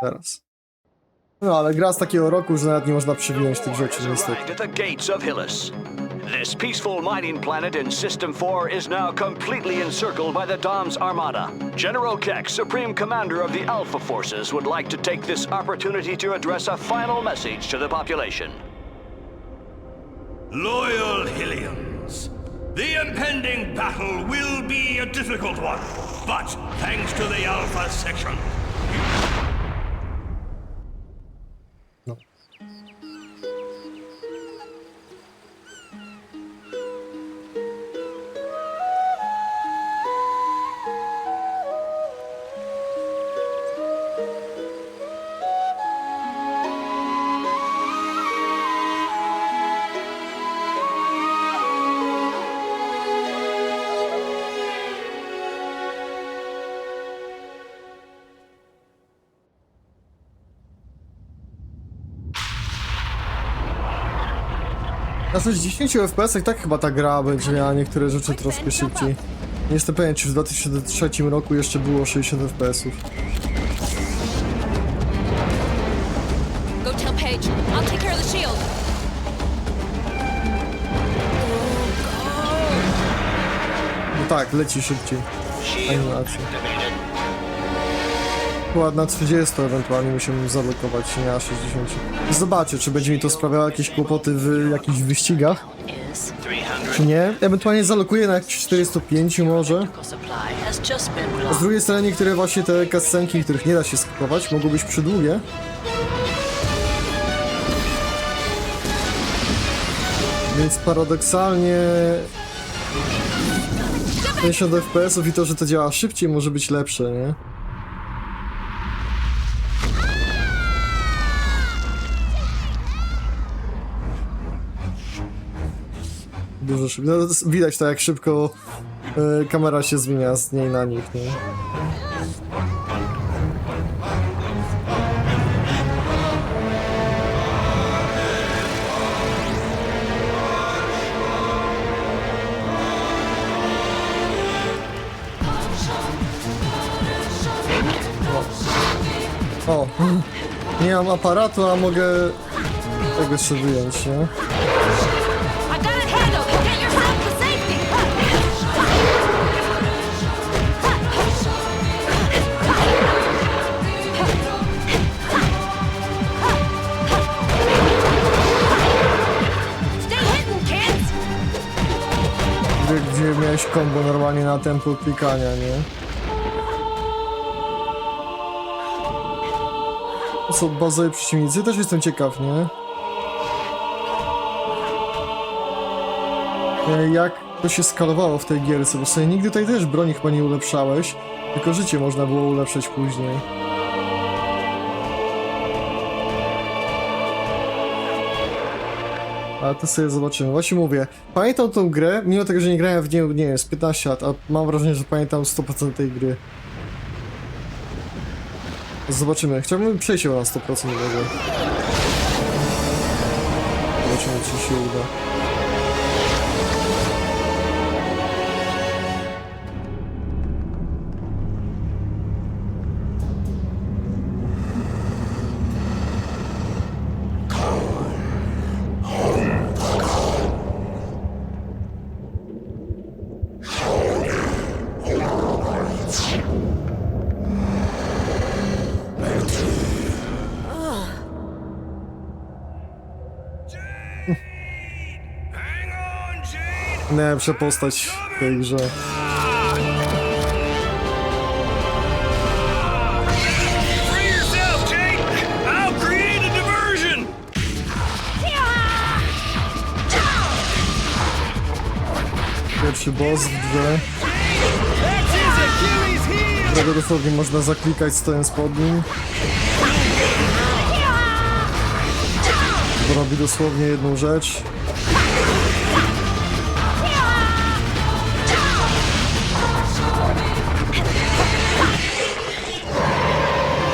Teraz. No ale gra z takiego roku, że nawet nie można przewinąć tych rzeczy niestety. At the gates of Hillis. This peaceful mining planet in System 4 is now completely encircled by the Dom's armada. General Keck, Supreme Commander of the Alpha Forces, would like to take this opportunity to address a final message to the population. Loyal Hillians, the impending battle will be a difficult one, but thanks to the Alpha section, Thank you. Na 60 FPS tak chyba ta gra będzie miała niektóre rzeczy troszkę szybciej. Nie jestem pewien, czy w 2003 roku jeszcze było 60 FPS-ów. No tak, leci szybciej. Animacja. Ładna 30 ewentualnie musimy zablokować, nie na 60. Zobaczę, czy będzie mi to sprawiało jakieś kłopoty w jakichś wyścigach, czy nie. Ewentualnie zalokuję na jakieś 405 może. Z drugiej strony niektóre właśnie te kascenki, których nie da się skipować, mogą być przydługie. Więc paradoksalnie 50 FPS-ów i to, że to działa szybciej może być lepsze, nie? Dużo szybciej. No, widać to, jak szybko e, kamera się zmienia z niej na nich, nie? O, nie mam aparatu, a mogę tego jeszcze wyjąć, nie? Gdzie, miałeś kombo normalnie na tempo klikania, nie? To są bazowi przeciwnicy, też jestem ciekaw, nie? E, Jak to się skalowało w tej gierce, bo sobie nigdy tutaj też broni chyba nie ulepszałeś, tylko życie można było ulepszać później. Ale to sobie zobaczymy. Właśnie mówię, pamiętam tą grę, mimo tego, że nie grałem w nią, nie wiem, z 15 lat, a mam wrażenie, że pamiętam 100% tej gry. Zobaczymy. Chciałbym przejść ją na 100% tego. Zobaczymy, czy się uda. Najlepsza postać w tej grze. Pierwszy boss w grze, którego dosłownie można zaklikać stojąc pod nim. Robi dosłownie jedną rzecz.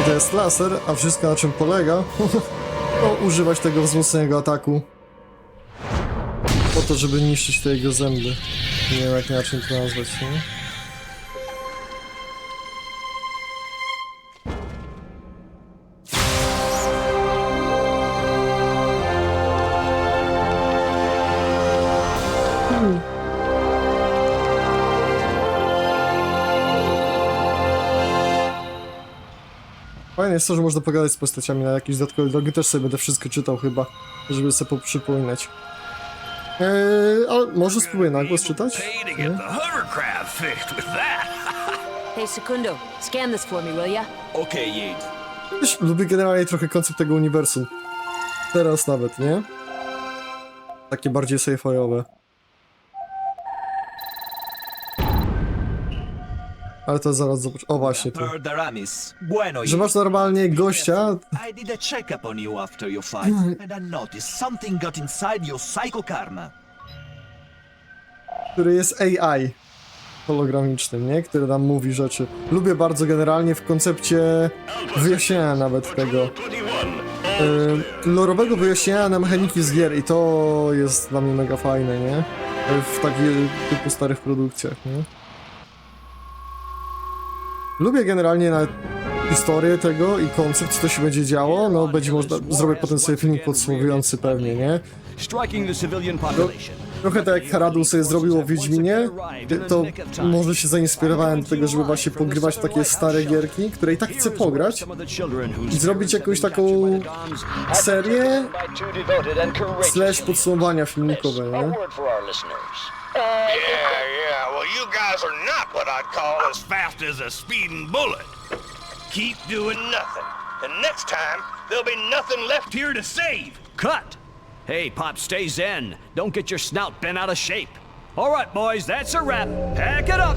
I to jest laser, a wszystko na czym polega, to używać tego wzmocnionego ataku. Po to, żeby niszczyć te jego zęby. Nie wiem jak inaczej to nazwać, nie? Fajne jest to, że można pogadać z postaciami na jakieś dodatkowe drogi. Też sobie będę wszystko czytał chyba, żeby sobie poprzypominać. Eee, ale może spróbuję na głos czytać? Hey, Secundo, scan this for me, will ya? Okay, Yates. Wiesz, lubię generalnie trochę koncept tego uniwersum. Teraz nawet, nie? Takie bardziej sci-fiowe. Ale to zaraz zobacz. O właśnie tu. Aramis. Bueno, Że masz normalnie gościa, I did a checkup on you after your fight, and I noticed something got inside your psycho karma. który jest AI hologramicznym, nie? Który nam mówi rzeczy. Lubię bardzo generalnie w koncepcie wyjaśnienia nawet tego. Yy, lorowego wyjaśnienia na mechaniki z gier i to jest dla mnie mega fajne, nie? W takich typu starych produkcjach, nie? Lubię generalnie na historię tego i koncept, co to się będzie działo, no będzie można, zrobię potem sobie filmik podsumowujący pewnie, nie? Population. Trochę tak jak Haradu sobie zrobiło w Wiedźminie, to może się zainspirowałem do tego, żeby właśnie pogrywać takie stare gierki, które i tak chcę pograć i zrobić jakąś taką serię slash podsumowania filmikowe, nie? Yeah, yeah. Well, you guys are not what I'd call as fast as a speeding bullet. Keep doing nothing, and next time there'll be nothing left here to save. Cut! Hey, Pop, stay zen. Don't get your snout bent out of shape. All right, boys, that's a wrap. Pack it up.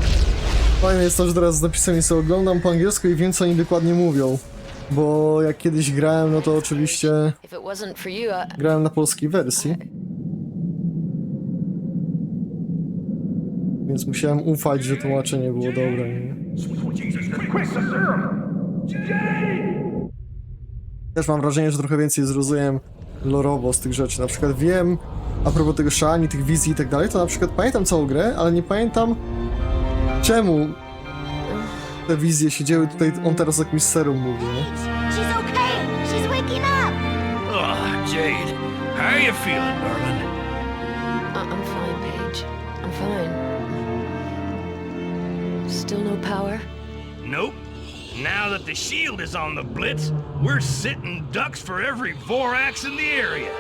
Fajne jest to, że teraz z napisami sobie oglądam po angielsku i wiem co oni dokładnie mówią. Bo jak kiedyś grałem, no to oczywiście grałem na polskiej wersji. Więc musiałem ufać, że tłumaczenie było dobre, nie? Też mam wrażenie, że trochę więcej zrozumiem lorowo z tych rzeczy. Na przykład wiem, a propos tego szani, tych wizji i tak dalej, to na przykład pamiętam całą grę, ale nie pamiętam czemu te wizje się dzieły. Tutaj on teraz o jakimś serum mówi, nie? She's okay. She's waking up. Oh, Jade, how are you feeling, darling? Power? Nope. Now that the shield is on the blitz, we're sitting ducks for every Vorax in the area.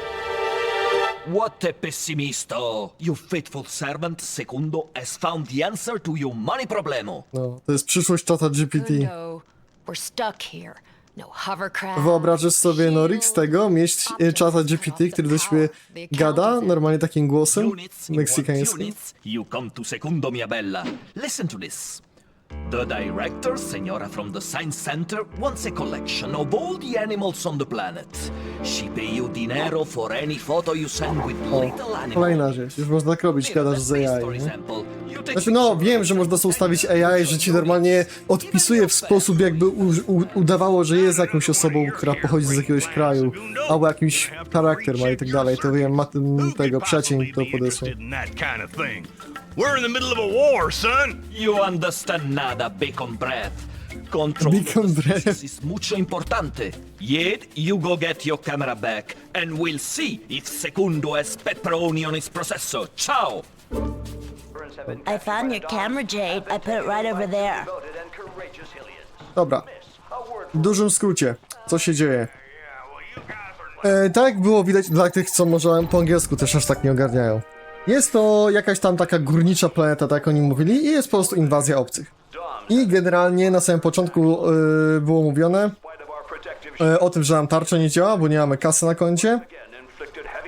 What a pessimisto! Your faithful servant, Secundo, has found the answer to your money problemo. No, to jest przyszłość czata GPT. Secundo, we're stuck here. No hovercraft. Wyobrażasz sobie, Norik, z tego mieć e, czata GPT, który do siebie gada normalnie takim głosem you meksykańskim? You come to Secundo, mia bella. Listen to this. The director, Senora from the Science Center, wants a collection of all the animals on the planet. She pay you dinero for any photo you send with little animals. Kolejna rzecz, już można tak robić, gadasz z AI, nie? Znaczy no, wiem, że można sobie ustawić AI, że ci normalnie odpisuje w sposób jakby u, u, udawało, że jest jakąś osobą, która pochodzi z jakiegoś kraju, albo jakiś charakter ma i tak dalej, to wiem, ma ten, tego przecień to podesłał. We're in the middle of a war, son. You understand nada, bacon breath. Control Bacon breath. is mucho importante. Yet, you go get your camera back, and we'll see if Secundo has pepperoni on his processor. Ciao! I found your camera, Jade. I put it right over there. Dobra, w dużym skrócie, co się dzieje? E, tak było widać dla tych, co może po angielsku też aż tak nie ogarniają. Jest to jakaś tam taka górnicza planeta, tak oni mówili, i jest po prostu inwazja obcych. I generalnie na samym początku e, było mówione e, o tym, że nam tarcza nie działa, bo nie mamy kasy na koncie.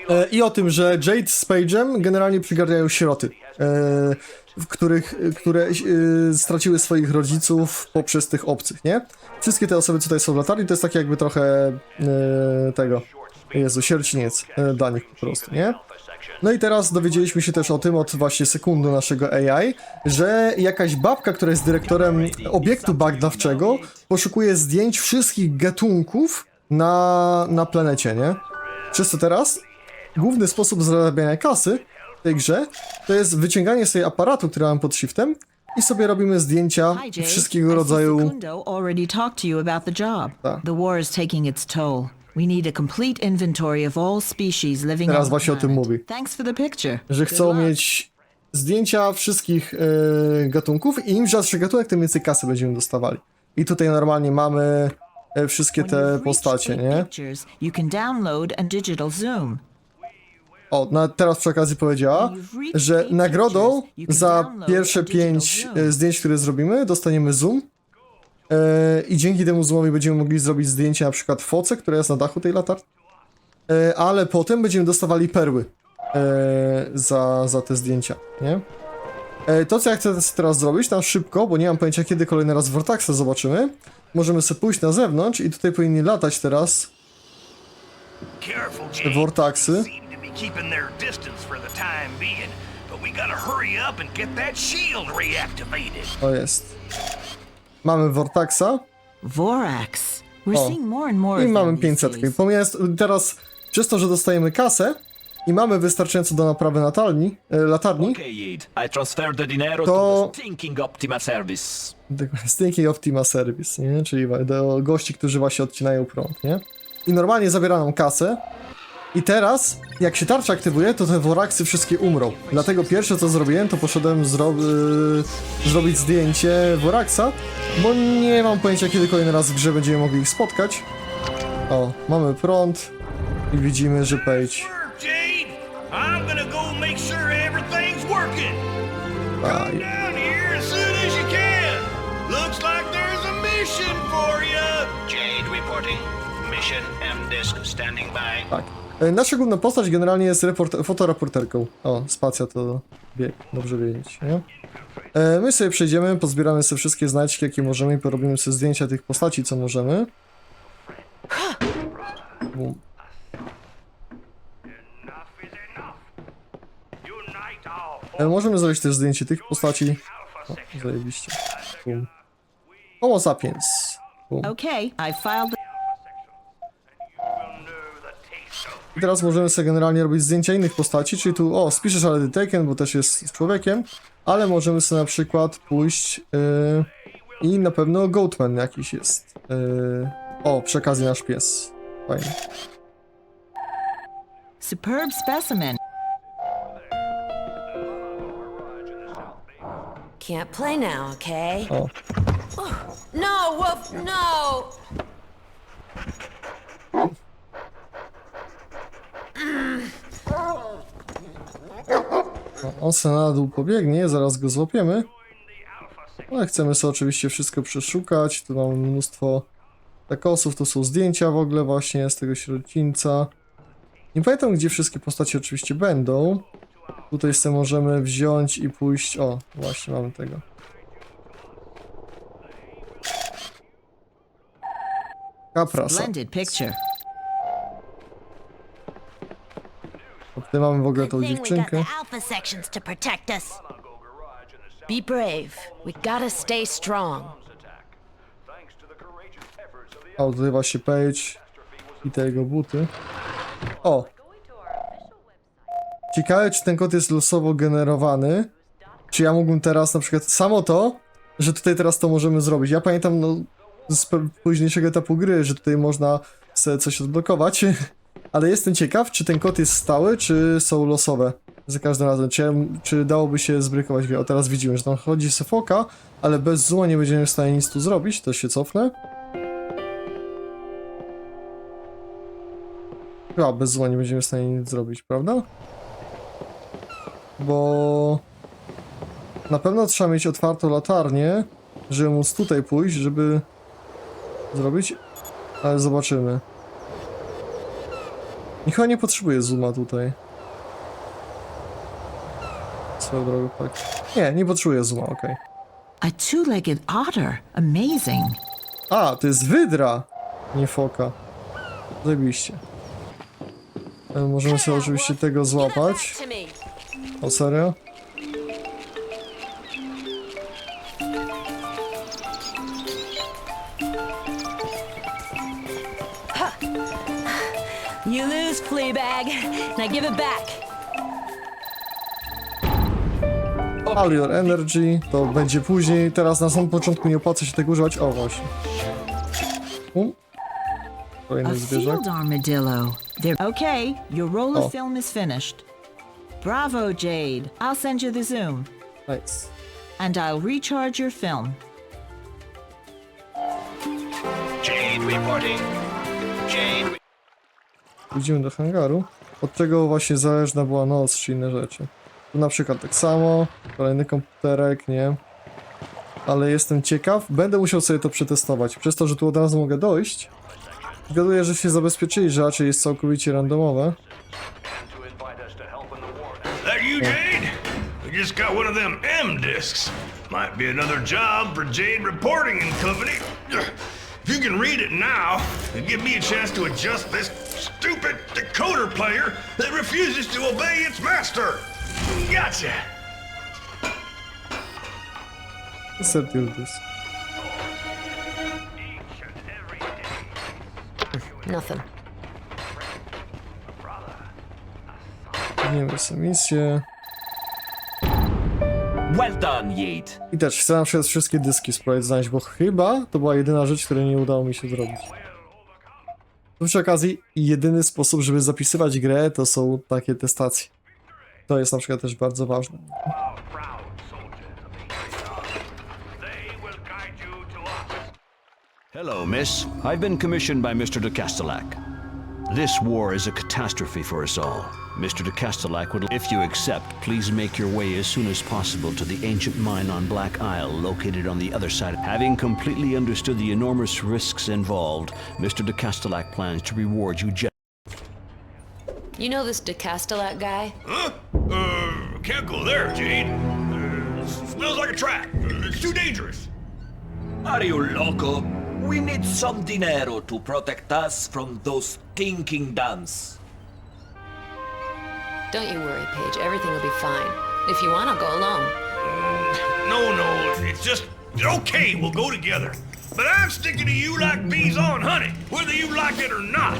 E, I o tym, że Jade z Page'em generalnie przygarniają sieroty, w których, które e, straciły swoich rodziców poprzez tych obcych, nie? Wszystkie te osoby, tutaj są w latarni, to jest takie jakby trochę e, tego, Jezu, sierciniec e, dla nich po prostu, nie? No i teraz dowiedzieliśmy się też o tym od właśnie sekundu naszego AI, że jakaś babka, która jest dyrektorem obiektu badawczego, poszukuje zdjęć wszystkich gatunków na, na planecie, nie? Przez co teraz główny sposób zarabiania kasy w tej grze to jest wyciąganie sobie aparatu, który mam pod shiftem i sobie robimy zdjęcia wszystkiego rodzaju. Tak. We need a complete inventory of all species living Teraz on the właśnie o tym planet. mówi. Thanks for the picture. że Good chcą luck. mieć zdjęcia wszystkich e, gatunków i im rzadszy gatunek, tym więcej kasy będziemy dostawali. I tutaj normalnie mamy e, wszystkie When you've te reached postacie, nie? pictures, you can download a digital zoom. O, na, teraz przy okazji powiedziała, że nagrodą za pierwsze pięć e, zdjęć, które zrobimy, dostaniemy zoom. E, I dzięki temu zoomowi będziemy mogli zrobić zdjęcie na przykład foce, która jest na dachu tej latarni. E, ale potem będziemy dostawali perły e, za, za te zdjęcia, nie? To, co ja chcę teraz zrobić, tam szybko, bo nie mam pojęcia, kiedy kolejny raz Vortaxa zobaczymy. Możemy sobie pójść na zewnątrz i tutaj powinni latać teraz. Vortaxy. O jest. Mamy Vortaxa. Vorax. We're seeing more and more I mamy them these 500. days. Pomijając teraz, przez to, że dostajemy kasę i mamy wystarczająco do naprawy natalni, e, latarni, To- stinking Optima service. Stinking Optima Service, nie? Czyli do gości, którzy właśnie odcinają prąd, nie? I normalnie zabiera nam kasę. I teraz, jak się tarcza aktywuje, to te woraksy wszystkie umrą. Dlatego pierwsze co zrobiłem, to poszedłem zro y, zrobić zdjęcie woraksa, bo nie mam pojęcia kiedy kolejny raz w grze będziemy mogli ich spotkać. O, mamy prąd i widzimy, że Page. Tak. E, Nasza główna postać generalnie jest report fotoreporterką. O, spacja to wie, dobrze wiedzieć, nie? E, My sobie przejdziemy, pozbieramy sobie wszystkie znajdźki, jakie możemy i porobimy sobie zdjęcia tych postaci, co możemy. Bum. E, Możemy zrobić też zdjęcie tych postaci. O, zajebiście. Bum. Homo sapiens. Bum. Okay, I filed I teraz możemy sobie generalnie robić zdjęcia innych postaci, czyli tu, o, spiszesz ale Taken, bo też jest człowiekiem, ale możemy sobie na przykład pójść yy, i na pewno Goatman jakiś jest. Yy, o, przy okazji nasz pies. Fajnie. superb specimen. Can't play now, okay? O, No, Wolf, no! On se na dół pobiegnie, zaraz go złapiemy. Ale chcemy sobie oczywiście wszystko przeszukać, tu mamy mnóstwo takosów, to są zdjęcia w ogóle właśnie z tego sierocińca. Nie pamiętam gdzie wszystkie postacie oczywiście będą. Tutaj sobie możemy wziąć i pójść, o właśnie mamy tego. Kaprasa. Splendid picture. Tutaj mamy w ogóle tą dziewczynkę. Be brave. We gotta stay strong. O, tutaj właśnie Page i te jego buty. O! Ciekawe, czy ten kod jest losowo generowany. Czy ja mógłbym teraz na przykład samo to, że tutaj teraz to możemy zrobić. Ja pamiętam no, z późniejszego etapu gry, że tutaj można sobie coś odblokować. Ale jestem ciekaw, czy ten kod jest stały, czy są losowe. Za każdym razem, czy, czy dałoby się zbrykować. O, teraz widzimy, że tam chodzi Sefoka, ale bez zooma nie będziemy w stanie nic tu zrobić. To się cofnę. Chyba bez zła nie będziemy w stanie nic zrobić, prawda? Bo... Na pewno trzeba mieć otwartą latarnię, żeby móc tutaj pójść, żeby zrobić, ale zobaczymy. I chyba nie potrzebuje zooma tutaj. Swoją drogą, tak. Nie, nie potrzebuje zooma, okej. A two-legged otter. Amazing. A, to jest wydra, nie foka. Zajebiście. E, Możemy sobie oczywiście tego złapać. O serio? Now give it back. All your energy, to będzie później. Teraz na samym początku nie opłaca się tego używać. O, właśnie. Um. A Kolejny zwierzak. field armadillo. They're okay. Your roll Oh. of film is finished. Bravo, Jade. I'll send you the zoom, Nice. and I'll recharge your film. Jade reporting. Jade, Idziemy do hangaru. Od czego właśnie zależna była noc czy inne rzeczy. Tu na przykład tak samo, kolejny komputerek, nie? Ale jestem ciekaw, będę musiał sobie to przetestować. Przez to, że tu od razu mogę dojść, zgaduję, że się zabezpieczyli, że raczej jest całkowicie randomowe. We just got one of them M discs. Might be another job for Jade Reporting and Company. If you can read it now, it'd give me a chance to adjust this stupid decoder player that refuses to obey its master. Gotcha. Sertildus. Nothing. Nie wiem, misję. Well done, Yade. I też chcę na przykład wszystkie dyski spróbować znaleźć, bo chyba to była jedyna rzecz, której nie udało mi się zrobić. Tu przy okazji jedyny sposób, żeby zapisywać grę, to są takie te stacje. To jest na przykład też bardzo ważne. To. Hello, miss. I've been commissioned by Mr. de Castellac. This war is a catastrophe for us all. Mr. de Castellac would, if you accept, please make your way as soon as possible to the ancient mine on Black Isle, located on the other side. Having completely understood the enormous risks involved, Mr. de Castellac plans to reward you generously. You know this DeCastellac guy? Huh? Uh, can't go there, Jade. Uh, smells like a trap. Uh, It's too dangerous. Are you loco? We need some dinero to protect us from those stinking duns. Don't you worry, Paige. Everything will be fine. If you want, I'll go alone. No, no, it's just okay. We'll go together. But I'm sticking to you like bees on honey, whether you like it or not.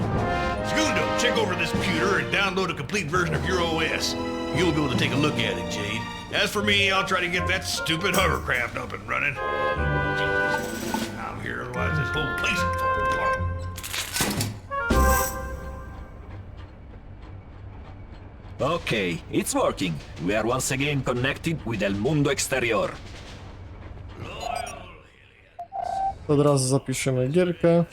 Segundo, check over this computer and download a complete version of your OS. You'll be able to take a look at it, Jade. As for me, I'll try to get that stupid hovercraft up and running. Here, otherwise this whole place will fall apart. Okay, it's working. We are once again connected with El Mundo Exterior. Od razu zapiszemy gierkę.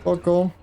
Spoko.